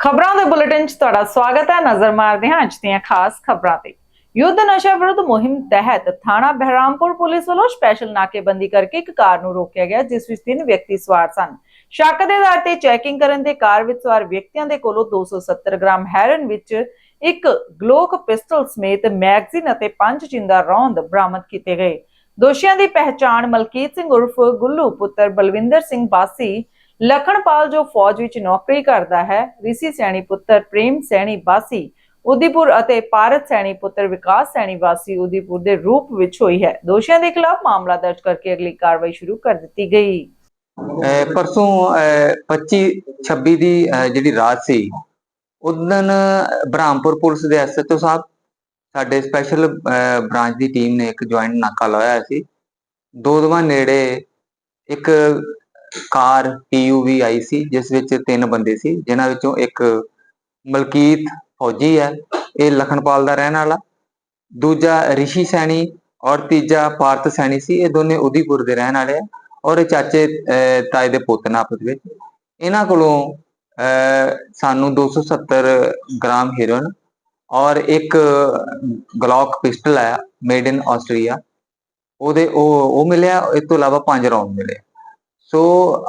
ਖਬਰਾਂ ਦੇ ਬੁਲੇਟਿਨ 'ਚ ਤੁਹਾਡਾ ਸਵਾਗਤ ਹੈ। ਨਜ਼ਰ ਮਾਰਦੇ ਹਾਂ ਅੱਜ ਦੀਆਂ ਖਾਸ ਖਬਰਾਂ ਤੇ। ਯੁੱਧ ਨਸ਼ਾ ਵਿਰੁੱਧ ਮੁਹਿੰਮ ਤਹਿਤ ਥਾਣਾ ਬਹਿਰਾਮਪੁਰ ਪੁਲਿਸ ਵੱਲੋਂ ਸਪੈਸ਼ਲ ਨਾਕੇਬੰਦੀ ਕਰਕੇ ਇੱਕ ਕਾਰ ਨੂੰ ਰੋਕਿਆ ਗਿਆ, ਜਿਸ ਵਿੱਚ ਤਿੰਨ ਵਿਅਕਤੀ ਸਵਾਰ ਸਨ। ਸ਼ੱਕ ਦੇ ਆਧਾਰ ਤੇ ਚੈਕਿੰਗ ਕਰਨ ਤੇ ਕਾਰ ਵਿੱਚ ਸਵਾਰ ਵਿਅਕਤੀਆਂ ਦੇ ਕੋਲੋਂ 270 ਗ੍ਰਾਮ ਹੈਰਨ ਵਿੱਚ ਇੱਕ ਗਲੋਕ ਪਿਸਟਲ ਸਮੇਤ ਮੈਗਜ਼ੀਨ ਅਤੇ ਪੰਜ ਜਿੰਦਾ ਰੌਂਦ ਬਰਾਮਦ ਕੀਤੇ ਗਏ। ਦੋਸ਼ੀਆਂ ਦੀ ਪਹਿਚਾਣ ਮਲਕੀਤ ਸਿੰਘ ਉਰਫ ਗੁੱਲੂ ਪੁੱਤਰ ਬਲਵਿੰਦਰ ਸਿੰਘ ਬਾਸੀ ਲਖਣਪਾਲ ਜੋ ਫੌਜ ਵਿੱਚ ਨੌਕਰੀ ਕਰਦਾ ਹੈ, ਰਿਸ਼ੀ ਸੈਣੀ ਪੁੱਤਰ, ਪ੍ਰੇਮ ਸੈਣੀ ਬਾਸੀ ਉਦੀਪੁਰ ਅਤੇ ਪਾਰਤ ਸੈਣੀ ਪੁੱਤਰ ਵਿਕਾਸ ਸੈਣੀ ਵਾਸੀ ਉਦੀਪੁਰ ਦੇ ਰੂਪ ਵਿੱਚ ਹੋਈ ਹੈ। ਦੋਸ਼ੀਆਂ ਦੇ ਖਿਲਾਫ ਮਾਮਲਾ ਦਰਜ ਕਰਕੇ ਅਗਲੀ ਕਾਰਵਾਈ ਸ਼ੁਰੂ ਕਰ ਦਿੱਤੀ ਗਈ। ਪਰਸੋਂ 25 26 ਦੀ ਜਿਹੜੀ ਰਾਤ ਸੀ ਉਦਨ ਬ੍ਰਹਮਪੁਰ ਪੁਲਿਸ ਦੇ ਐਸਐਚਓ ਸਾਹਿਬ, ਸਾਡੇ ਸਪੈਸ਼ਲ ਬ੍ਰਾਂਚ ਦੀ ਟੀਮ ਨੇ ਇੱਕ ਜੁਆਇੰਟ ਨਾਕਾ ਲਾਇਆ ਸੀ। ਦੋਦਵਾ ਨੇੜੇ ਇੱਕ ਕਾਰ ਪੀਯੂਵੀ ਆਈ ਸੀ ਜਿਸ ਵਿੱਚ ਤਿੰਨ ਬੰਦੇ ਸੀ ਜਿਨ੍ਹਾਂ ਵਿੱਚੋਂ ਇੱਕ ਮਲਕੀਤ ਫੌਜੀ ਹੈ ਇਹ ਲਖਨਪਾਲ ਦਾ ਰਹਿਣ ਵਾਲਾ। ਦੂਜਾ ਰਿਸ਼ੀ ਸੈਣੀ ਔਰ ਤੀਜਾ ਪਾਰਥ ਸੈਣੀ ਸੀ ਇਹ ਦੋਨੇ ਉਦੀਪੁਰ ਦੇ ਰਹਿਣ ਵਾਲੇ ਆ ਔਰ ਇਹ ਚਾਚੇ ਅਹ, ਤਾਏ ਦੇ ਪੁੱਤ ਨੇ ਆਪਸ ਵਿੱਚ। ਇਹਨਾਂ ਕੋਲੋਂ ਅਹ, ਸਾਨੂੰ 270 ਗ੍ਰਾਮ ਹੀਰੋਇਨ ਔਰ ਇੱਕ ਗਲੌਕ ਪਿਸਟਲ ਹੈ ਮੇਡ ਇਨ ਆਸਟਰੀਆ। ਉਹਦੇ ਉਹ ਉਹ ਮਿਲਿਆ ਇਸ ਤੋਂ ਇਲਾਵਾ ਪੰਜ ਰੌਂਡ ਮਿਲੇ। ਸੋ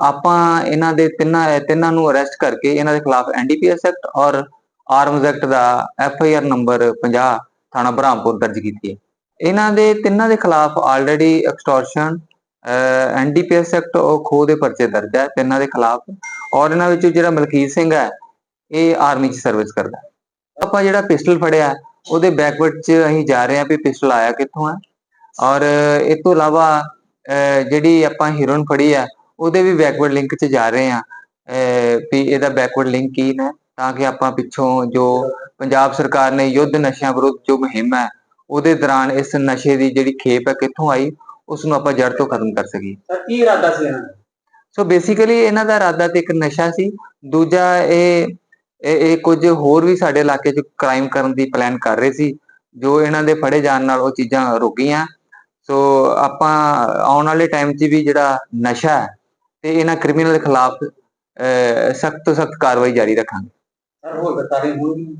ਆਪਾਂ ਇਹਨਾਂ ਦੇ ਤਿੰਨਾਂ ਤਿੰਨਾਂ ਨੂੰ ਅਰੈਸਟ ਕਰਕੇ ਇਹਨਾਂ ਦੇ ਖਿਲਾਫ ਐਨਡੀਪੀਐਸ ਐਕਟ ਔਰ ਆਰਮਜ਼ ਐਕਟ ਦਾ ਐਫ ਆਈ ਆਰ ਨੰਬਰ 50 ਥਾਣਾ ਬ੍ਰਹਮਪੁਰ ਦਰਜ ਕੀਤੀ ਹੈ। ਇਹਨਾਂ ਦੇ ਤਿੰਨਾਂ ਦੇ ਖਿਲਾਫ ਆਲਰੇਡੀ ਐਕਸਟੋਰਸ਼ਨ ਐਨਡੀਪੀਐਸ ਐਕਟ ਉਹ ਖੋਹ ਦੇ ਪਰਚੇ ਦਰਜ ਹੈ ਤਿੰਨਾਂ ਦੇ ਖਿਲਾਫ ਔਰ ਇਹਨਾਂ ਵਿੱਚ ਜਿਹੜਾ ਮਲਕੀਤ ਸਿੰਘ ਹੈ, ਇਹ ਆਰਮੀ 'ਚ ਸਰਵਿਸ ਕਰਦਾ ਆਪਾਂ ਜਿਹੜਾ ਪਿਸਟਲ ਫੜਿਆ, ਉਹਦੇ ਬੈਕਵਰਡ 'ਚ ਅਸੀਂ ਜਾ ਰਹੇ ਹਾਂ ਵੀ ਪਿਸਟਲ ਆਇਆ ਕਿੱਥੋਂ ਹੈ। ਔਰ ਇਸ ਤੋਂ ਇਲਾਵਾ ਜਿਹੜੀ ਆਪਾਂ ਹੀਰੋਇਨ ਫੜੀ ਹੈ ਉਹਦੇ ਵੀ ਬੈਕਵਰਡ ਲਿੰਕ 'ਚ ਜਾ ਰਹੇ ਹਾਂ। ਅਹ, ਵੀ ਇਹਦਾ ਬੈਕਵਰਡ ਲਿੰਕ ਕੀ ਹੈ? ਤਾਂ ਕਿ ਆਪਾਂ ਪਿੱਛੋਂ ਜੋ ਪੰਜਾਬ ਸਰਕਾਰ ਨੇ ਯੁੱਧ ਨਸ਼ਿਆਂ ਵਿਰੁੱਧ ਜੋ ਮੁਹਿੰਮ ਹੈ ਉਹਦੇ ਦੌਰਾਨ ਇਸ ਨਸ਼ੇ ਦੀ ਜਿਹੜੀ ਖੇਪ ਹੈ ਕਿੱਥੋਂ ਆਈ ਉਸ ਨੂੰ ਆਪਾਂ ਜੜ ਤੋਂ ਖਤਮ ਕਰ ਸਕੀਏ। ਸਰ ਕੀ ਇਰਾਦਾ ਸੀ ਇਹਨਾਂ ਦਾ? ਸੋ ਬੇਸਿਕਲੀ ਇਹਨਾਂ ਦਾ ਇਰਾਦਾ ਤੇ ਇੱਕ ਨਸ਼ਾ ਸੀ। ਦੂਜਾ ਇਹ ਇਹ ਇਹ ਕੁਝ ਹੋਰ ਵੀ ਸਾਡੇ ਇਲਾਕੇ 'ਚ ਕ੍ਰਾਈਮ ਕਰਨ ਦੀ ਪਲਾਨ ਕਰ ਰਹੇ ਸੀ ਜੋ ਇਹਨਾਂ ਦੇ ਫੜੇ ਜਾਣ ਨਾਲ ਉਹ ਚੀਜ਼ਾਂ ਰੁਕ ਗਈਆਂ। ਸੋ ਆਪਾਂ ਆਉਣ ਵਾਲੇ ਟਾਈਮ 'ਚ ਵੀ ਜਿਹੜਾ ਨਸ਼ਾ ਹੈ ਤੇ ਇਹਨਾਂ ਕ੍ਰਿਮੀਨਲ ਦੇ ਖਿਲਾਫ ਸਖਤ ਤੋਂ ਸਖਤ ਕਾਰਵਾਈ ਜਾਰੀ ਰੱਖਾਂਗੇ ਸਰ ਹੋਰ ਗ੍ਰਿਫਤਾਰੀ ਹੋਈ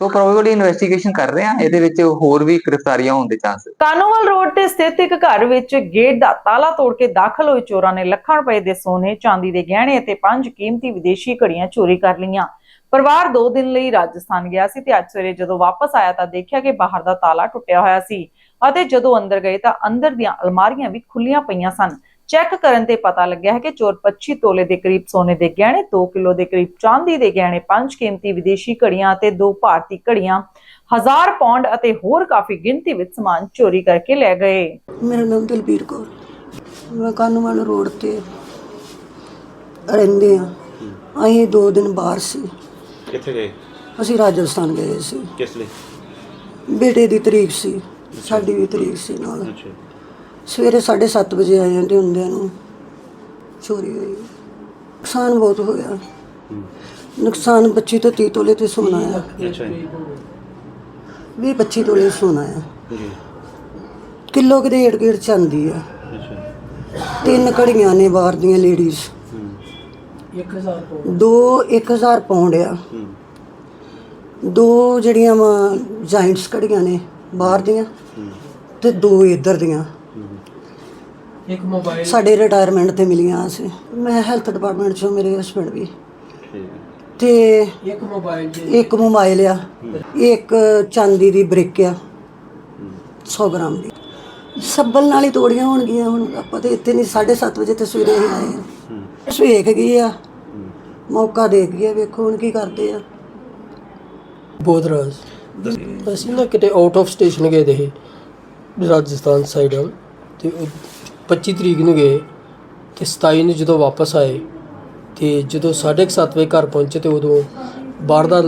ਸੋ ਪ੍ਰੋਬੇਬਲੀ ਇਨਵੈਸਟੀਗੇਸ਼ਨ ਕਰ ਰਹੇ ਹਾਂ ਇਹਦੇ ਵਿੱਚ ਹੋਰ ਵੀ ਗ੍ਰਿਫਤਾਰੀਆਂ ਹੋਣ ਦੇ ਚਾਂਸ ਕਾਨੂੰਵਾਲ ਰੋਡ ਤੇ ਸਥਿਤ ਇੱਕ ਘਰ ਵਿੱਚ ਗੇਟ ਦਾ ਤਾਲਾ ਤੋੜ ਕੇ ਦਾਖਲ ਹੋਏ ਚੋਰਾਂ ਨੇ ਲੱਖਾਂ ਰੁਪਏ ਦੇ ਸੋਨੇ, ਚਾਂਦੀ ਦੇ ਗਹਿਣੇ ਅਤੇ ਪੰਜ ਕੀਮਤੀ ਵਿਦੇਸ਼ੀ ਘੜੀਆਂ ਚੋਰੀ ਕਰ ਲਈਆਂ। ਪਰਿਵਾਰ 2 ਦਿਨ ਲਈ ਰਾਜਸਥਾਨ ਗਿਆ ਸੀ ਤੇ ਅੱਜ ਸਵੇਰੇ ਜਦੋਂ ਵਾਪਸ ਆਇਆ ਤਾਂ ਦੇਖਿਆ ਕਿ ਬਾਹਰ ਦਾ ਤਾਲਾ ਟੁੱਟਿਆ ਹੋਇਆ ਸੀ ਅਤੇ ਜਦੋਂ ਅੰਦਰ ਗਏ ਤਾਂ ਅੰਦਰ ਦੀਆਂ ਅਲਮਾਰੀਆਂ ਵੀ ਖੁੱਲੀਆਂ ਪਈਆਂ ਸਨ। ਚੈੱਕ ਕਰਨ ਤੇ ਪਤਾ ਲੱਗਿਆ ਹੈ ਕਿ ਚੋਰ 25 ਤੋਲੇ ਦੇ ਕਰੀਬ ਸੋਨੇ ਦੇ ਗਹਿਣੇ 2 ਕਿਲੋ ਦੇ ਕਰੀਬ ਚਾਂਦੀ ਦੇ ਗਹਿਣੇ ਪੰਜ ਕੀਮਤੀ ਵਿਦੇਸ਼ੀ ਘੜੀਆਂ ਅਤੇ ਦੋ ਭਾਰਤੀ ਘੜੀਆਂ ਹਜ਼ਾਰ ਪੌਂਡ ਅਤੇ ਹੋਰ ਕਾਫੀ ਗਿਣਤੀ ਵਿੱਚ ਸਮਾਨ ਚੋਰੀ ਕਰਕੇ ਲੈ ਗਏ। ਮੇਰਾ ਨਾਮ ਦਲਬੀਰ ਕੌਰ। ਮੈਂ ਕਾਨੂੰਵਾਨ ਰੋਡ ਤੇ ਰਹਿੰਦੇ ਆ ਅਸੀਂ ਦੋ ਦਿਨ ਬਾਹਰ ਸੀ। ਕਿੱਥੇ ਗਏ? ਅਸੀਂ ਰਾਜਸਥਾਨ ਗਏ ਸੀ। ਕਿਸ ਲਈ? ਬੇਟੇ ਦੀ ਤਰੀਕ ਸੀ। ਸਾਡੀ ਵੀ ਤਰੀਕ ਸੀ ਨਾਲ। ਅੱਛਾ। ਸਵੇਰੇ 7:30 ਵਜੇ ਆਏ ਹਾਂ ਤੇ ਹੁੰਦਿਆਂ ਨੂੰ। ਚੋਰੀ ਹੋਈ। ਨੁਕਸਾਨ ਬਹੁਤ ਹੋਇਆ। ਨੁਕਸਾਨ 25 ਤੋਂ 30 ਤੋਲੇ ਤੇ ਸੋਨਾ ਆ। ਅੱਛਾ ਜੀ। 20 25 ਤੋਲੇ ਸੋਨਾ ਆ। ਜੀ। ਕਿਲੋ ਕਿਤੇ ਏੜ ਗੇੜ ਚਾਂਦੀ ਆ। ਅੱਛਾ। ਤਿੰਨ ਘੜੀਆਂ ਨੇ ਬਾਹਰ ਦੀਆਂ ਲੇਡੀਜ਼ ਹੂੰ। ਦੋ 1000 ਪਾਉਂਡ ਆ। ਹੂੰ। ਦੋ ਜਿਹੜੀਆਂ ਵਾ ਜਾਇੰਟਸ ਘੜੀਆਂ ਨੇ ਬਾਹਰ ਦੀਆਂ ਤੇ ਦੋ ਇੱਧਰ ਦੀਆਂ। ਇੱਕ ਮੋਬਾਈਲ ਸਾਡੇ ਰਿਟਾਇਰਮੈਂਟ ਤੇ ਮਿਲੀਆਂ ਸੀ। ਮੈਂ ਹੈਲਥ ਡਿਪਾਰਟਮੈਂਟ ਚੋਂ ਮੇਰੇ ਹਸਬੰਡ ਵੀ। ਤੇ ਇੱਕ ਮੋਬਾਈਲ ਇੱਕ ਮੋਬਾਈਲ ਆ। ਇੱਕ ਚਾਂਦੀ ਦੀ ਬ੍ਰਿਕ ਆ। 100 ਗ੍ਰਾਮ ਦੀ। ਸੱਬਲ ਨਾਲ ਹੀ ਤੋੜੀਆਂ ਹੋਣਗੀਆਂ ਹੁਣ। ਆਪਾਂ ਤੇ ਇੱਥੇ ਨਹੀਂ 7:30 ਵਜੇ ਤੇ ਸਵੇਰੇ ਹੀ ਆਏ ਆ। ਬਸ ਵੇਖ ਗਈ ਆ। ਮੌਕਾ ਦੇਖ ਗਿਆ ਵੇਖੋ ਹੁਣ ਕੀ ਕਰਦੇ ਆ। ਬੋਧਰਾਜ ਅਸੀਂ ਨਾ ਕਿਤੇ ਆਊਟ ਆਫ ਸਟੇਸ਼ਨ ਗਏ ਦੇ ਰਾਜਸਥਾਨ ਸਾਈਡ ਤੇ ਉਹ 25 ਤਰੀਕ ਨੂੰ ਗਏ ਤੇ 27 ਨੂੰ ਜਦੋਂ ਵਾਪਸ ਆਏ ਤੇ ਜਦੋਂ 7:30 ਵਜੇ ਘਰ ਪਹੁੰਚੇ ਤੇ ਉਦੋਂ ਬਾਹਰ ਦਾ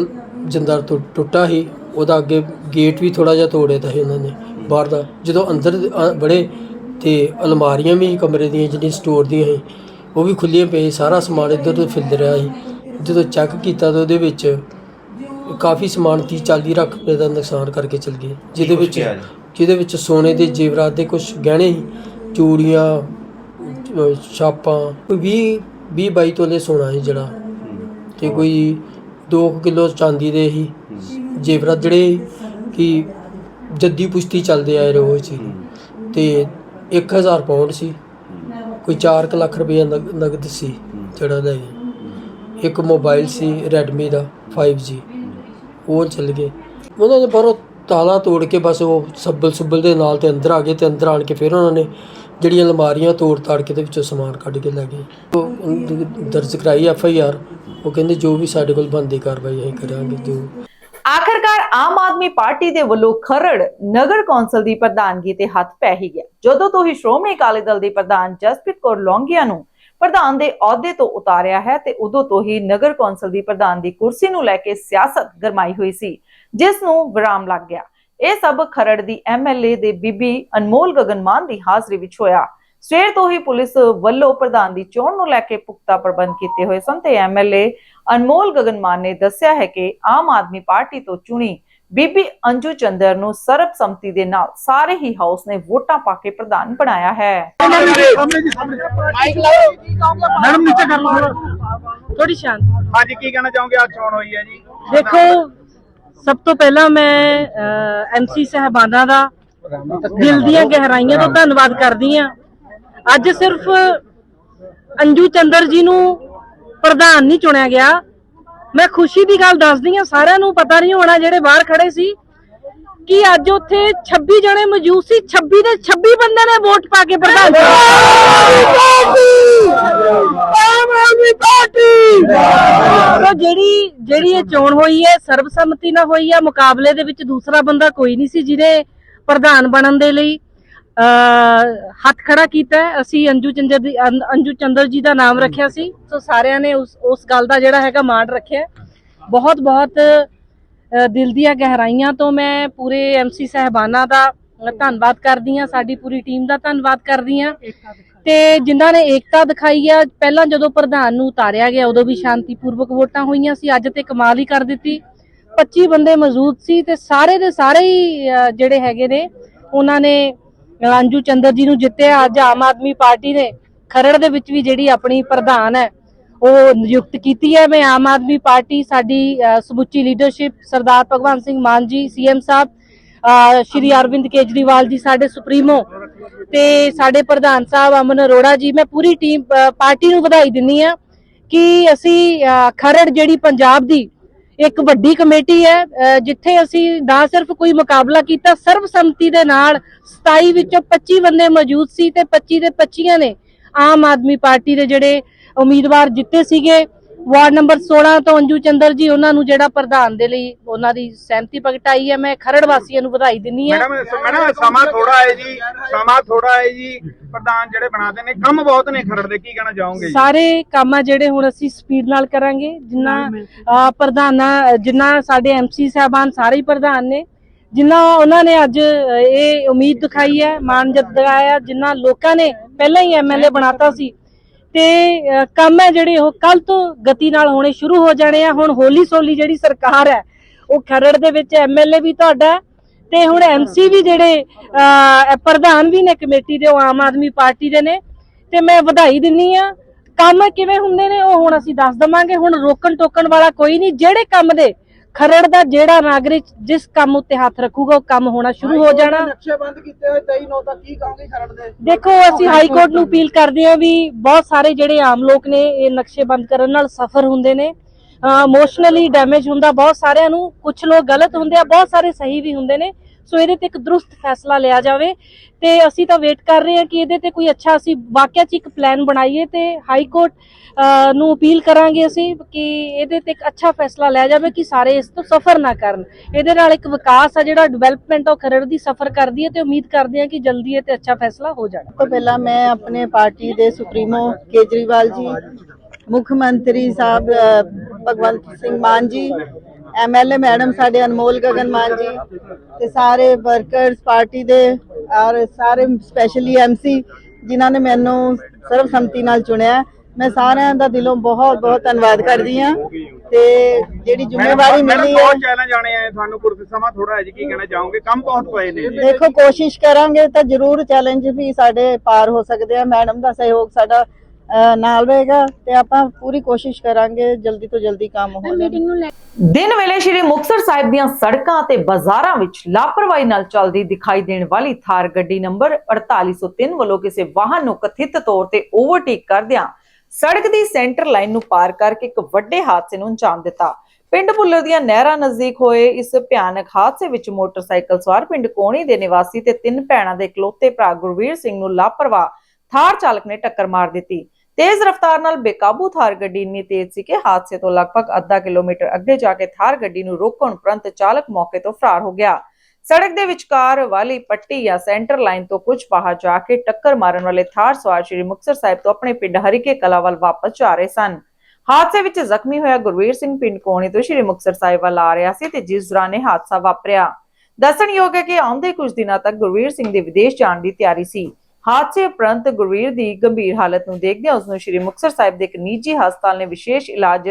ਜਿੰਦਰ ਟੁੱਟਾ ਸੀ ਉਹਦਾ ਅੱਗੇ ਗੇਟ ਵੀ ਥੋੜਾ ਜਿਹਾ ਤੋੜਿਆ ਤਾਂ ਸੀ ਉਹਨਾਂ ਨੇ ਬਾਹਰ ਦਾ ਜਦੋਂ ਅੰਦਰ ਬੜੇ ਤੇ ਅਲਮਾਰੀਆਂ ਵੀ ਕਮਰੇ ਦੀਆਂ ਜਿਹੜੀਆਂ ਸਟੋਰ ਦੀਆਂ ਸੀ ਉਹ ਵੀ ਖੁੱਲੀਆਂ ਪਈ ਸਾਰਾ ਸਮਾਨ ਇੱਧਰ ਉੱਧਰ ਫਿਰਦ ਰਿਹਾ ਸੀ ਜਦੋਂ ਚੈੱਕ ਕੀਤਾ ਤਾਂ ਉਹਦੇ ਵਿੱਚ ਕਾਫੀ ਸਮਾਨ 30 40 ਲੱਖ ਰੁਪਏ ਦਾ ਨੁਕਸਾਨ ਕਰਕੇ ਚਲ ਗਏ ਜਿਹਦੇ ਵਿੱਚ? ਜਿਹਦੇ ਵਿੱਚ ਸੋਨੇ ਦੇ ਜੇਵਰਾਤ ਦੇ ਕੁਝ ਗਹਿਣੇ ਸੀ ਚੂੜੀਆਂ ਅਹ ਛਾਪਾਂ, ਕੋਈ 20 20 22 ਤੋਲੇ ਸੋਨਾ ਸੀ ਜਿਹੜਾ। ਤੇ ਕੋਈ 2 ਕਿਲੋ ਚਾਂਦੀ ਦੇ ਸੀ। ਜੇਵਰਾਤ ਜਿਹੜੇ ਕਿ ਜੱਦੀ ਪੁਸ਼ਤੀ ਚੱਲਦੇ ਆਏ ਰੋਜ਼ ਸੀ। ਤੇ 1000 ਪਾਉਂਡ ਸੀ। ਕੋਈ 4 ਲੱਖ ਰੁਪਏ ਨਗ- ਨਗਦ ਸੀ ਜਿਹੜਾ ਲੈ ਗਏ। ਇੱਕ ਮੋਬਾਈਲ ਸੀ ਰੈਡਮੀ ਦਾ 5G ਉਹ ਚੱਲ ਗਏ। ਉਹਨਾਂ ਨੇ ਬਾਹਰੋਂ ਤਾਲਾ ਤੋੜ ਕੇ ਬਸ ਉਹ ਸੱਬਲ ਸੁੱਬਲ ਦੇ ਨਾਲ ਤੇ ਅੰਦਰ ਆ ਗਏ ਤੇ ਅੰਦਰ ਆਣ ਕੇ ਫਿਰ ਉਹਨਾਂ ਨੇ ਜਿਹੜੀਆਂ ਅਲਮਾਰੀਆਂ ਤੋੜ ਤਾੜ ਕੇ ਤੇ ਵਿੱਚੋਂ ਸਮਾਨ ਕੱਢ ਕੇ ਲੈ ਗਏ। ਉਹ ਦਰਜ ਕਰਾਈ ਐਫ ਆਈ ਆਰ। ਉਹ ਕਹਿੰਦੇ ਜੋ ਵੀ ਸਾਡੇ ਕੋਲ ਬੰਦੀ ਕਾਰਵਾਈ ਅਸੀਂ ਕਰਾਂਗੇ, ਜੋ ਆਖਰਕਾਰ ਆਮ ਆਦਮੀ ਪਾਰਟੀ ਦੇ ਵੱਲੋਂ ਖਰੜ ਨਗਰ ਕੌਂਸਲ ਦੀ ਪ੍ਰਧਾਨਗੀ ਤੇ ਹੱਥ ਪੈ ਹੀ ਗਿਆ। ਜਦੋਂ ਤੋਂ ਹੀ ਸ਼੍ਰੋਮਣੀ ਅਕਾਲੀ ਦਲ ਦੇ ਪ੍ਰਧਾਨ ਜਸਪ੍ਰੀਤ ਕੌਰ ਲੌਂਗੀਆ ਨੂੰ ਪ੍ਰਧਾਨ ਦੇ ਅਹੁਦੇ ਤੋਂ ਉਤਾਰਿਆ ਹੈ ਤੇ ਉਦੋਂ ਤੋਂ ਹੀ ਨਗਰ ਕੌਂਸਲ ਦੀ ਪ੍ਰਧਾਨ ਦੀ ਕੁਰਸੀ ਨੂੰ ਲੈ ਕੇ ਸਿਆਸਤ ਗਰਮਾਈ ਹੋਈ ਸੀ, ਜਿਸ ਨੂੰ ਵਿਰਾਮ ਲੱਗ ਗਿਆ। ਇਹ ਸਭ ਖਰੜ ਦੀ ਐਮਐਲਏ ਦੇ ਬੀਬੀ ਅਨਮੋਲ ਗਗਨਮਾਨ ਦੀ ਹਾਜ਼ਰੀ ਵਿੱਚ ਹੋਇਆ। ਸਵੇਰ ਤੋਂ ਹੀ ਪੁਲਿਸ ਵੱਲੋਂ ਪ੍ਰਧਾਨ ਦੀ ਚੋਣ ਨੂੰ ਲੈ ਕੇ ਪੁਖਤਾ ਪ੍ਰਬੰਧ ਕੀਤੇ ਹੋਏ ਸਨ ਤੇ ਐਮਐਲਏ ਅਨਮੋਲ ਗਗਨਮਾਨ ਨੇ ਦੱਸਿਆ ਹੈ ਕਿ ਆਮ ਆਦਮੀ ਪਾਰਟੀ ਤੋਂ ਚੁਣੀ ਬੀਬੀ ਅੰਜੂ ਚੰਦਰ ਨੂੰ ਸਰਬਸੰਮਤੀ ਦੇ ਨਾਲ ਸਾਰੇ ਹੀ ਹਾਊਸ ਨੇ ਵੋਟਾਂ ਪਾ ਕੇ ਪ੍ਰਧਾਨ ਬਣਾਇਆ ਹੈ। ਮੈਡਮ ਨੀਚੇ ਕਰ ਲਓ। ਥੋੜੀ ਸ਼ਾਂਤ। ਹਾਂਜੀ ਕੀ ਕਹਿਣਾ ਚਾਹੋਗੇ? ਅੱਜ ਚੋਣ ਹੋਈ ਹੈ ਜੀ। ਦੇਖੋ ਸਭ ਤੋਂ ਪਹਿਲਾਂ ਮੈਂ ਐਮਸੀ ਸਹਿਬਾਨਾਂ ਦਾ ਦਿਲ ਦੀਆਂ ਗਹਿਰਾਈਆਂ ਤੋਂ ਧੰਨਵਾਦ ਕਰਦੀ ਆ ਅੱਜ ਸਿਰਫ ਅੰਜੂ ਚੰਦਰ ਜੀ ਨੂੰ ਪ੍ਰਧਾਨ ਨਹੀਂ ਚੁਣਿਆ ਗਿਆ। ਮੈਂ ਖੁਸ਼ੀ ਦੀ ਗੱਲ ਦੱਸਦੀ ਆ ਸਾਰਿਆਂ ਨੂੰ ਪਤਾ ਨਹੀਂ ਹੋਣਾ ਜਿਹੜੇ ਬਾਹਰ ਖੜੇ ਸੀ ਕਿ ਅੱਜ ਉੱਥੇ 26 ਜਣੇ ਮੌਜੂਦ ਸੀ। 26 ਦੇ 26 ਬੰਦੇ ਨੇ ਵੋਟ ਪਾ ਕੇ ਪ੍ਰਧਾਨ ਚੁਣਿਆ। ਜਿਹੜੀ ਜਿਹੜੀ ਇਹ ਚੋਣ ਹੋਈ ਹੈ, ਸਰਬਸੰਮਤੀ ਨਾਲ ਹੋਈ ਹੈ ਮੁਕਾਬਲੇ ਦੇ ਵਿੱਚ ਦੂਸਰਾ ਬੰਦਾ ਕੋਈ ਨਹੀਂ ਸੀ ਜਿਹਨੇ ਪ੍ਰਧਾਨ ਬਣਨ ਦੇ ਲਈ ਹੱਥ ਖੜਾ ਕੀਤਾ। ਅਸੀਂ ਅੰਜੂ ਚੰਦਰ ਦੀ ਅੰਜੂ ਚੰਦਰ ਜੀ ਦਾ ਨਾਮ ਰੱਖਿਆ ਸੀ। ਸੋ ਸਾਰਿਆਂ ਨੇ ਉਸ ਉਸ ਗੱਲ ਦਾ ਜਿਹੜਾ ਹੈਗਾ ਮਾਣ ਰੱਖਿਆ। ਬਹੁਤ ਬਹੁਤ ਦਿਲ ਦੀਆਂ ਗਹਿਰਾਈਆਂ ਤੋਂ ਮੈਂ ਪੂਰੇ ਐਮਸੀ ਸਹਿਬਾਨਾਂ ਦਾ ਧੰਨਵਾਦ ਕਰਦੀ ਹਾਂ। ਸਾਡੀ ਪੂਰੀ ਟੀਮ ਦਾ ਧੰਨਵਾਦ ਕਰਦੀ ਹਾਂ। ਤੇ ਜਿਨ੍ਹਾਂ ਨੇ ਏਕਤਾ ਦਿਖਾਈ ਆ ਪਹਿਲਾਂ ਜਦੋਂ ਪ੍ਰਧਾਨ ਨੂੰ ਉਤਾਰਿਆ ਗਿਆ ਉਦੋਂ ਵੀ ਸ਼ਾਂਤੀਪੂਰਵਕ ਵੋਟਾਂ ਹੋਈਆਂ ਸੀ ਅੱਜ ਤੇ ਕਮਾਲ ਹੀ ਕਰ ਦਿੱਤੀ। 25 ਬੰਦੇ ਮੌਜੂਦ ਸੀ ਤੇ ਸਾਰੇ ਦੇ ਸਾਰੇ ਹੀ ਜਿਹੜੇ ਹੈਗੇ ਨੇ ਉਹਨਾਂ ਨੇ ਅੰਜੂ ਚੰਦਰ ਜੀ ਨੂੰ ਜਿੱਤਿਆ ਅੱਜ ਆਮ ਆਦਮੀ ਪਾਰਟੀ ਨੇ ਖਰੜ ਦੇ ਵਿੱਚ ਵੀ ਜਿਹੜੀ ਆਪਣੀ ਪ੍ਰਧਾਨ ਹੈ ਉਹ ਨਿਯੁਕਤ ਕੀਤੀ ਹੈ। ਮੈਂ ਆਮ ਆਦਮੀ ਪਾਰਟੀ ਸਾਡੀ ਸਮੁੱਚੀ ਲੀਡਰਸ਼ਿਪ ਸਰਦਾਰ ਭਗਵੰਤ ਸਿੰਘ ਮਾਨ ਜੀ ਸੀਐਮ ਸਾਹਿਬ ਅ, ਸ਼੍ਰੀ ਅਰਵਿੰਦ ਕੇਜਰੀਵਾਲ ਜੀ ਸਾਡੇ ਸੁਪਰੀਮੋ ਤੇ ਸਾਡੇ ਪ੍ਰਧਾਨ ਸਾਹਿਬ ਅਮਨ ਅਰੋੜਾ ਜੀ ਮੈਂ ਪੂਰੀ ਟੀਮ ਪਾਰਟੀ ਨੂੰ ਵਧਾਈ ਦਿੰਨੀ ਆ ਕਿ ਅਸੀਂ ਖਰੜ ਜਿਹੜੀ ਪੰਜਾਬ ਦੀ ਇੱਕ ਵੱਡੀ ਕਮੇਟੀ ਹੈ ਅ, ਜਿੱਥੇ ਅਸੀਂ ਨਾ ਸਿਰਫ ਕੋਈ ਮੁਕਾਬਲਾ ਕੀਤਾ ਸਰਬਸੰਮਤੀ ਦੇ ਨਾਲ 27 ਵਿੱਚੋਂ 25 ਬੰਦੇ ਮੌਜੂਦ ਸੀ ਤੇ 25 ਦੇ 25 ਨੇ ਆਮ ਆਦਮੀ ਪਾਰਟੀ ਦੇ ਜਿਹੜੇ ਉਮੀਦਵਾਰ ਜਿੱਤੇ ਸੀਗੇ। ਵਾਰਡ ਨੰਬਰ 16 ਤੋਂ ਅੰਜੂ ਚੰਦਰ ਜੀ ਉਹਨਾਂ ਨੂੰ ਜਿਹੜਾ ਪ੍ਰਧਾਨ ਦੇ ਲਈ ਉਹਨਾਂ ਦੀ ਸਹਿਮਤੀ ਪ੍ਰਗਟਾਈ ਹੈ ਮੈਂ ਖਰੜ ਵਾਸੀਆਂ ਨੂੰ ਵਧਾਈ ਦਿੰਨੀ ਆ ਮੈਡਮ ਮੈਡਮ ਸਮਾਂ ਥੋੜਾ ਹੈ ਜੀ ਸਮਾਂ ਥੋੜਾ ਹੈ ਜੀ ਪ੍ਰਧਾਨ ਜਿਹੜੇ ਬਣਾਦੇ ਨੇ ਕੰਮ ਬਹੁਤ ਨੇ ਖਰੜ ਦੇ ਕੀ ਕਹਿਣਾ ਚਾਹੋਗੇ ਜੀ? ਸਾਰੇ ਕੰਮ ਆ ਜਿਹੜੇ ਹੁਣ ਅਸੀਂ ਸਪੀਡ ਨਾਲ ਕਰਾਂਗੇ ਜਿੰਨਾ ਪ੍ਰਧਾਨਾਂ ਜਿੰਨਾ ਸਾਡੇ ਐਮਸੀ ਸਾਹਿਬਾਨ ਸਾਰੇ ਹੀ ਪ੍ਰਧਾਨ ਨੇ ਜਿੰਨਾ ਉਹਨਾਂ ਨੇ ਅੱਜ ਇਹ ਉਮੀਦ ਦਿਖਾਈ ਹੈ ਮਾਨ ਜਤਾਇਆ ਜਿੰਨਾ ਲੋਕਾਂ ਨੇ ਪਹਿਲਾਂ ਹੀ ਐਮਐਲਏ ਬਣਾਤਾ ਸੀ ਤੇ ਕੰਮ ਹੈ ਜਿਹੜੇ ਉਹ ਕੱਲ ਤੋਂ ਗਤੀ ਨਾਲ ਹੋਣੇ ਸ਼ੁਰੂ ਹੋ ਜਾਣੇ ਆ। ਹੁਣ ਹੋਲੀ ਸੋਲੀ ਜਿਹੜੀ ਸਰਕਾਰ ਹੈ, ਉਹ ਖਰੜ ਦੇ ਵਿੱਚ ਐਮਐਲਏ ਵੀ ਤੁਹਾਡਾ ਹੈ ਤੇ ਹੁਣ ਐਮਸੀ ਵੀ ਜਿਹੜੇ ਪ੍ਰਧਾਨ ਵੀ ਨੇ ਕਮੇਟੀ ਦੇ, ਉਹ ਆਮ ਆਦਮੀ ਪਾਰਟੀ ਦੇ ਨੇ। ਤੇ ਮੈਂ ਵਧਾਈ ਦਿੰਨੀ ਆ। ਕੰਮ ਕਿਵੇਂ ਹੁੰਦੇ ਨੇ, ਉਹ ਹੁਣ ਅਸੀਂ ਦੱਸ ਦਵਾਂਗੇ। ਹੁਣ ਰੋਕਣ ਟੋਕਣ ਵਾਲਾ ਕੋਈ ਨਹੀਂ। ਜਿਹੜੇ ਕੰਮ ਦੇ ਖਰੜ ਦਾ ਜਿਹੜਾ ਨਾਗਰਿਕ ਜਿਸ ਕੰਮ ਉੱਤੇ ਹੱਥ ਰੱਖੂਗਾ ਉਹ ਕੰਮ ਹੋਣਾ ਸ਼ੁਰੂ ਹੋ ਜਾਣਾ। ਨਕਸ਼ੇ ਬੰਦ ਕੀਤੇ ਹੋਏ 23 ਨੌ ਤੱਕ ਕੀ ਕਹੋਗੇ ਖਰੜ ਦੇ? ਦੇਖੋ ਅਸੀਂ ਹਾਈ ਕੋਰਟ ਨੂੰ ਅਪੀਲ ਕਰਦੇ ਹਾਂ ਵੀ ਬਹੁਤ ਸਾਰੇ ਜਿਹੜੇ ਆਮ ਲੋਕ ਨੇ ਇਹ ਨਕਸ਼ੇ ਬੰਦ ਕਰਨ ਨਾਲ ਸਫਰ ਹੁੰਦੇ ਨੇ। ਇਮੋਸ਼ਨਲੀ ਡੈਮੇਜ ਹੁੰਦਾ ਬਹੁਤ ਸਾਰਿਆਂ ਨੂੰ ਕੁਝ ਲੋਕ ਗਲਤ ਹੁੰਦੇ ਆ ਬਹੁਤ ਸਾਰੇ ਸਹੀ ਵੀ ਹੁੰਦੇ ਨੇ। ਸੋ ਇਹਦੇ ਤੇ ਇੱਕ ਦਰੁਸਤ ਫੈਸਲਾ ਲਿਆ ਜਾਵੇ ਤੇ ਅਸੀਂ ਤਾਂ ਵੇਟ ਕਰ ਰਹੇ ਹਾਂ ਕਿ ਇਹਦੇ ਤੇ ਕੋਈ ਅੱਛਾ ਅਸੀਂ ਵਾਕਿਆ ਚ ਇੱਕ ਪਲਾਨ ਬਣਾਈਏ ਤੇ ਹਾਈ ਕੋਰਟ ਨੂੰ ਅਪੀਲ ਕਰਾਂਗੇ ਅਸੀਂ ਕਿ ਇਹਦੇ ਤੇ ਇੱਕ ਅੱਛਾ ਫੈਸਲਾ ਲਿਆ ਜਾਵੇ ਕਿ ਸਾਰੇ ਇਸ ਤੋਂ ਸਫਰ ਨਾ ਕਰਨ। ਇਹਦੇ ਨਾਲ ਇੱਕ ਵਿਕਾਸ ਆ ਜਿਹੜਾ ਡਿਵੈਲਪਮੈਂਟ ਉਹ ਖਰੜ ਦੀ ਸਫਰ ਕਰਦੀ ਹੈ ਤੇ ਉਮੀਦ ਕਰਦੇ ਹਾਂ ਕਿ ਜਲਦੀ ਇਹ ਤੇ ਅੱਛਾ ਫੈਸਲਾ ਹੋ ਜਾਣਾ। ਤੋਂ ਪਹਿਲਾਂ ਮੈਂ ਆਪਣੇ ਪਾਰਟੀ ਦੇ ਸੁਪਰੀਮੋ ਕੇਜਰੀਵਾਲ ਜੀ, ਮੁੱਖ ਮੰਤਰੀ ਸਾਹਿਬ ਭਗਵੰਤ ਸਿੰਘ ਮਾਨ ਜੀ ਐਮਐਲਏ ਮੈਡਮ ਸਾਡੇ ਅਨਮੋਲ ਗਗਨ ਮਾਨ ਜੀ ਤੇ ਸਾਰੇ ਵਰਕਰਸ ਪਾਰਟੀ ਦੇ ਔਰ ਸਾਰੇ ਸਪੈਸ਼ਲੀ ਐਮਸੀ ਜਿਨ੍ਹਾਂ ਨੇ ਮੈਨੂੰ ਸਰਬਸੰਮਤੀ ਨਾਲ ਚੁਣਿਆ। ਮੈਂ ਸਾਰਿਆਂ ਦਾ ਦਿਲੋਂ ਬਹੁਤ ਬਹੁਤ ਧੰਨਵਾਦ ਕਰਦੀ ਹਾਂ ਤੇ ਜਿਹੜੀ ਜ਼ਿੰਮੇਵਾਰੀ ਮਿਲੀ ਹੈ ਬਹੁਤ ਚੈਲੰਜ ਆਣੇ ਆ ਤੁਹਾਨੂੰ ਕੁਰਸੀ ਸਮਾਂ ਥੋੜਾ ਹੈ ਜੀ ਕੀ ਕਹਿਣਾ ਚਾਹੋਗੇ? ਕੰਮ ਬਹੁਤ ਪਏ ਨੇ ਦੇਖੋ ਕੋਸ਼ਿਸ਼ ਕਰਾਂਗੇ ਤਾਂ ਜ਼ਰੂਰ ਚੈਲੰਜ ਵੀ ਸਾਡੇ ਪਾਰ ਹੋ ਸਕਦੇ ਆ। ਮੈਡਮ ਦਾ ਸਹਿਯੋਗ ਸਾਡਾ ਨਾਲ ਰਹੇਗਾ ਤੇ ਆਪਾਂ ਪੂਰੀ ਕੋਸ਼ਿਸ਼ ਕਰਾਂਗੇ ਜਲਦੀ ਤੋਂ ਜਲਦੀ ਕੰਮ ਹੋ ਜਾਵੇ ਦਿਨ ਵੇਲੇ ਸ਼੍ਰੀ ਮੁਕਤਸਰ ਸਾਹਿਬ ਦੀਆਂ ਸੜਕਾਂ ਤੇ ਬਾਜ਼ਾਰਾਂ ਵਿੱਚ ਲਾਪਰਵਾਹੀ ਨਾਲ ਚੱਲਦੀ ਦਿਖਾਈ ਦੇਣ ਵਾਲੀ ਥਾਰ ਗੱਡੀ ਨੰਬਰ 4803 ਵੱਲੋਂ ਕਿਸੇ ਵਾਹਨ ਨੂੰ ਕਥਿਤ ਤੌਰ ਤੇ ਓਵਰਟੇਕ ਕਰਦਿਆਂ ਸੜਕ ਦੀ ਸੈਂਟਰ ਲਾਈਨ ਨੂੰ ਪਾਰ ਕਰਕੇ ਇੱਕ ਵੱਡੇ ਹਾਦਸੇ ਨੂੰ ਅੰਜਾਮ ਦਿੱਤਾ। ਪਿੰਡ ਭੁੱਲਰ ਦੀਆਂ ਨਹਿਰਾਂ ਨਜ਼ਦੀਕ ਹੋਏ ਇਸ ਭਿਆਨਕ ਹਾਦਸੇ ਵਿੱਚ ਮੋਟਰਸਾਈਕਲ ਸਵਾਰ ਪਿੰਡ ਕੋਣੀ ਦੇ ਨਿਵਾਸੀ ਤੇ ਤਿੰਨ ਭੈਣਾਂ ਦੇ ਇਕਲੌਤੇ ਭਰਾ ਗੁਰਵੀਰ ਸਿੰਘ ਨੂੰ ਲਾਪਰਵਾਹ ਥਾਰ ਚਾਲਕ ਨੇ ਟੱਕਰ ਮਾਰ ਦਿੱਤੀ। ਤੇਜ਼ ਰਫ਼ਤਾਰ ਨਾਲ ਬੇਕਾਬੂ ਥਾਰ ਗੱਡੀ ਇੰਨੀ ਤੇਜ਼ ਸੀ ਕਿ ਹਾਦਸੇ ਤੋਂ ਲਗਭਗ ਅੱਧਾ ਕਿਲੋਮੀਟਰ ਅੱਗੇ ਜਾ ਕੇ ਥਾਰ ਗੱਡੀ ਨੂੰ ਰੋਕਣ ਉਪਰੰਤ ਚਾਲਕ ਮੌਕੇ ਤੋਂ ਫਰਾਰ ਹੋ ਗਿਆ। ਸੜਕ ਦੇ ਵਿਚਕਾਰ ਵਾਲੀ ਪੱਟੀ ਜਾਂ ਸੈਂਟਰ ਲਾਈਨ ਤੋਂ ਕੁਝ ਬਾਹਰ ਜਾ ਕੇ ਟੱਕਰ ਮਾਰਨ ਵਾਲੇ ਥਾਰ ਸਵਾਰ ਸ਼੍ਰੀ ਮੁਕਤਸਰ ਸਾਹਿਬ ਤੋਂ ਆਪਣੇ ਪਿੰਡ ਹਰੀਕੇ ਕਲਾ ਵੱਲ ਵਾਪਸ ਜਾ ਰਹੇ ਸਨ। ਹਾਦਸੇ ਵਿੱਚ ਜ਼ਖਮੀ ਹੋਇਆ ਗੁਰਵੀਰ ਸਿੰਘ ਪਿੰਡ ਕੋਣੀ ਤੋਂ ਸ਼੍ਰੀ ਮੁਕਤਸਰ ਸਾਹਿਬ ਵੱਲ ਆ ਰਿਹਾ ਸੀ ਤੇ ਜਿਸ ਦੌਰਾਨ ਇਹ ਹਾਦਸਾ ਵਾਪਰਿਆ। ਦੱਸਣਯੋਗ ਹੈ ਕਿ ਆਉਂਦੇ ਕੁਝ ਦਿਨਾਂ ਤੱਕ ਗੁਰਵੀਰ ਸਿੰਘ ਦੇ ਵਿਦੇਸ਼ ਜਾਣ ਦੀ ਤਿਆਰੀ ਸੀ। ਹਾਦਸੇ ਉਪਰੰਤ ਗੁਰਵੀਰ ਦੀ ਗੰਭੀਰ ਹਾਲਤ ਨੂੰ ਦੇਖਦਿਆਂ ਉਸ ਨੂੰ ਸ਼੍ਰੀ ਮੁਕਤਸਰ ਸਾਹਿਬ ਦੇ ਇੱਕ ਨਿੱਜੀ ਹਸਪਤਾਲ ਨੇ ਵਿਸ਼ੇਸ਼ ਇਲਾਜ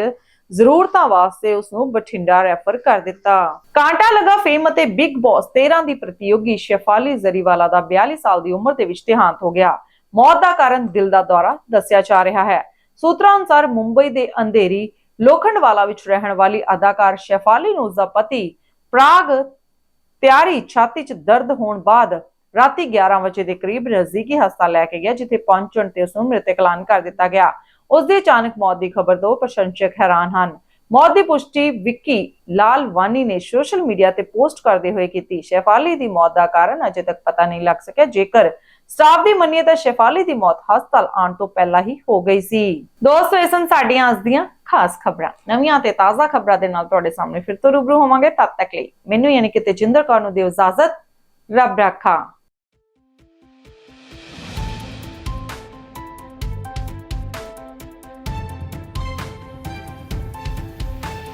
ਜ਼ਰੂਰਤਾਂ ਵਾਸਤੇ ਉਸ ਨੂੰ ਬਠਿੰਡਾ ਰੈਫਰ ਕਰ ਦਿੱਤਾ। ਕਾਂਟਾ ਲਗਾ ਫੇਮ ਅਤੇ ਬਿਗ ਬੌਸ 13 ਦੀ ਪ੍ਰਤੀਯੋਗੀ ਸ਼ੈਫਾਲੀ ਜ਼ਰੀਵਾਲਾ ਦਾ 42 ਸਾਲ ਦੀ ਉਮਰ ਦੇ ਵਿੱਚ ਦੇਹਾਂਤ ਹੋ ਗਿਆ। ਮੌਤ ਦਾ ਕਾਰਨ ਦਿਲ ਦਾ ਦੌਰਾ ਦੱਸਿਆ ਜਾ ਰਿਹਾ ਹੈ। ਸੂਤਰਾਂ ਅਨੁਸਾਰ ਮੁੰਬਈ ਦੇ ਅੰਧੇਰੀ ਲੋਖੰਡਵਾਲਾ ਵਿੱਚ ਰਹਿਣ ਵਾਲੀ ਅਦਾਕਾਰ ਸ਼ੈਫਾਲੀ ਨੂੰ ਉਸਦਾ ਪਤੀ ਪ੍ਰਾਗ ਤਿਆਰੀ ਛਾਤੀ 'ਚ ਦਰਦ ਹੋਣ ਬਾਅਦ ਰਾਤੀ 11 ਵਜੇ ਦੇ ਕਰੀਬ ਨਜ਼ਦੀਕੀ ਹਸਪਤਾਲ ਲੈ ਕੇ ਗਿਆ, ਜਿੱਥੇ ਪਹੁੰਚਣ ਤੇ ਉਸ ਨੂੰ ਮ੍ਰਿਤਕ ਐਲਾਨ ਕਰ ਦਿੱਤਾ ਗਿਆ। ਉਸ ਦੀ ਅਚਾਨਕ ਮੌਤ ਦੀ ਖਬਰ ਤੋਂ ਪ੍ਰਸ਼ੰਸਕ ਹੈਰਾਨ ਹਨ। ਮੌਤ ਦੀ ਪੁਸ਼ਟੀ ਵਿੱਕੀ ਲਾਲਵਾਨੀ ਨੇ ਸੋਸ਼ਲ ਮੀਡੀਆ ਤੇ ਪੋਸਟ ਕਰਦੇ ਹੋਏ ਕੀਤੀ। ਸ਼ੈਫਾਲੀ ਦੀ ਮੌਤ ਦਾ ਕਾਰਨ ਅਜੇ ਤੱਕ ਪਤਾ ਨਹੀਂ ਲੱਗ ਸਕਿਆ, ਜੇਕਰ ਸਟਾਫ ਦੀ ਮੰਨੀਏ ਤਾਂ ਸ਼ੈਫਾਲੀ ਦੀ ਮੌਤ ਹਸਪਤਾਲ ਆਉਣ ਤੋਂ ਪਹਿਲਾਂ ਹੀ ਹੋ ਗਈ ਸੀ। ਦੋਸਤੋ, ਇਹ ਸਨ ਸਾਡੀਆਂ ਅੱਜ ਦੀਆਂ ਖਾਸ ਖਬਰਾਂ। ਨਵੀਆਂ ਤੇ ਤਾਜ਼ਾ ਖਬਰਾਂ ਦੇ ਨਾਲ ਤੁਹਾਡੇ ਸਾਹਮਣੇ ਫਿਰ ਤੋਂ ਰੂਬਰੂ ਹੋਵਾਂਗੇ। ਤਦ ਤੱਕ ਲਈ ਮੈਨੂੰ ਯਾਨੀ ਕਿ ਤੇਜਿੰਦਰ ਕੌਰ ਨੂੰ ਦਿਓ ਇਜਾਜ਼ਤ। ਰੱਬ ਰੱਖਾ।